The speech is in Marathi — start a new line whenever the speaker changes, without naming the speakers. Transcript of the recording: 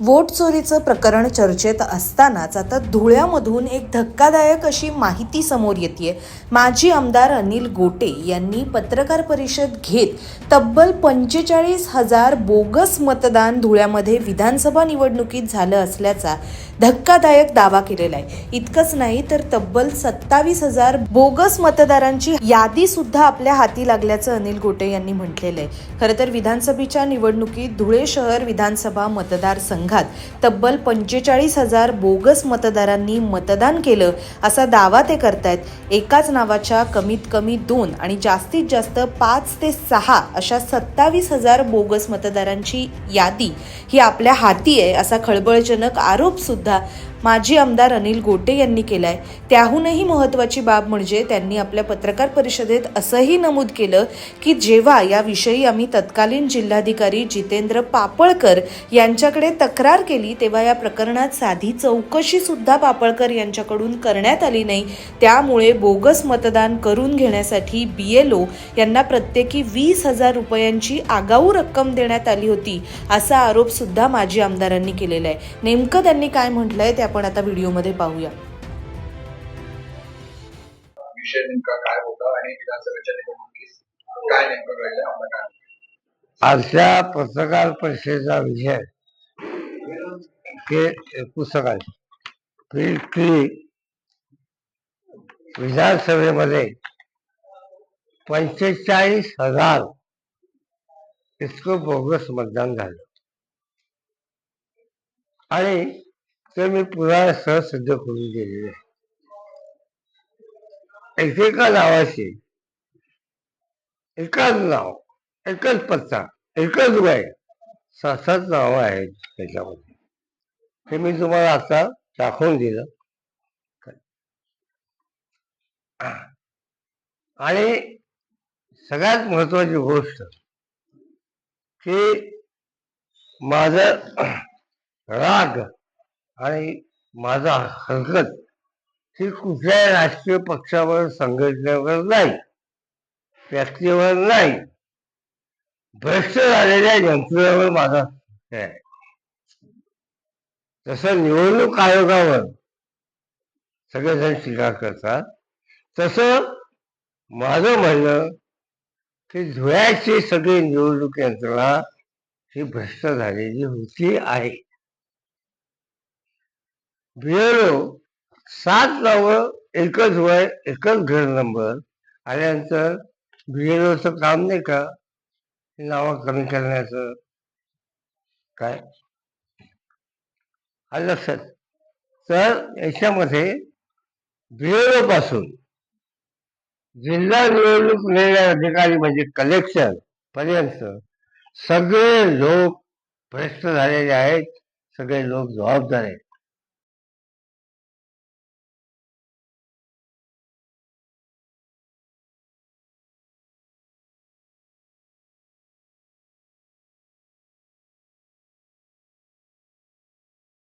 वोट चोरीचं प्रकरण चर्चेत असतानाच आता धुळ्यामधून एक धक्कादायक अशी माहिती समोर येते माजी आमदार अनिल गोटे यांनी पत्रकार परिषद घेत तब्बल पंचेचाळीस हजार बोगस मतदान धुळ्यामध्ये विधानसभा निवडणुकीत झालं असल्याचा धक्कादायक दावा केलेला आहे. इतकंच नाही तर तब्बल सत्तावीस हजार बोगस मतदारांची यादी सुद्धा आपल्या हाती लागल्याचं अनिल गोटे यांनी म्हटलेलं आहे. खरं तर विधानसभेच्या निवडणुकीत धुळे शहर विधानसभा मतदारसंघ मतदारसंघात तब्बल पंचेचाळीस हजार बोगस मतदारांनी मतदान केलं असा दावा ते करतायत. एकाच नावाच्या कमीत कमी दोन आणि जास्तीत जास्त पाच ते सहा अशा सत्तावीस हजार बोगस मतदारांची यादी ही आपल्या हाती आहे असा खळबळजनक आरोप सुद्धा माजी आमदार अनिल गोटे यांनी केलाय. त्याहूनही महत्वाची बाब म्हणजे त्यांनी आपल्या पत्रकार परिषदेत असंही नमूद केलं की जेव्हा याविषयी आम्ही तत्कालीन जिल्हाधिकारी जितेंद्र पापळकर यांच्याकडे तक तक्रार केली तेव्हा या प्रकरणात साधी चौकशी सुद्धा पापळकर यांच्याकडून करण्यात आली नाही. त्यामुळे बोगस मतदान करून घेण्यासाठी बीएलओ यांना प्रत्येकी वीस हजार रुपयांची आगाऊ रक्कम देण्यात आली होती असा आरोप सुद्धा माजी आमदारांनी केलेला आहे. नेमकं त्यांनी काय म्हटलंय ते आपण आता व्हिडिओमध्ये पाहूया.
विषय नेमका काय होता आणि विधानसभेच्या निवडणुकीत काय नेमकं घडलं? आम्हाला काय
आजच्या पत्रकार परिषदेचा विषय के पुस्तकात की विधानसभेमध्ये पंचेचाळीस हजार इतकं बोगस मतदान झालं. आणि ते मी पुराव्यासह सिद्ध करून दिलेले आहे एकेका नावाशी एकच नाव एकच पत्ता एकच वय सात सात नावं आहेत त्याच्यामध्ये. ते मी तुम्हाला आता दाखवून दिलं. आणि सगळ्यात महत्वाची गोष्ट की माझं राग आणि माझा हरकत ही कुठल्याही राजकीय पक्षावर संघटनेवर नाही व्यक्तीवर नाही. भ्रष्ट झालेल्या यंत्रणेवर माझा हे आहे. जसं निवडणूक आयोगावर सगळेजण टीका करतात. तसं माझं म्हणणं की धुळ्याची सगळी निवडणूक यंत्रणा ही भ्रष्ट झालेली होती आहे. बिएलओ सात नावं एकच वय एकच घर नंबर आल्यानंतर बिएलओचं काम नाही का? नावं कमी करण्याचं काय? आलं लक्षात? तर याच्यामध्ये बिएलओ जिल्हा निवडणूक निर्णय अधिकारी म्हणजे कलेक्टर पर्यंत सगळे लोक भ्रष्ट झालेले आहेत सगळे लोक जबाबदार आहेत.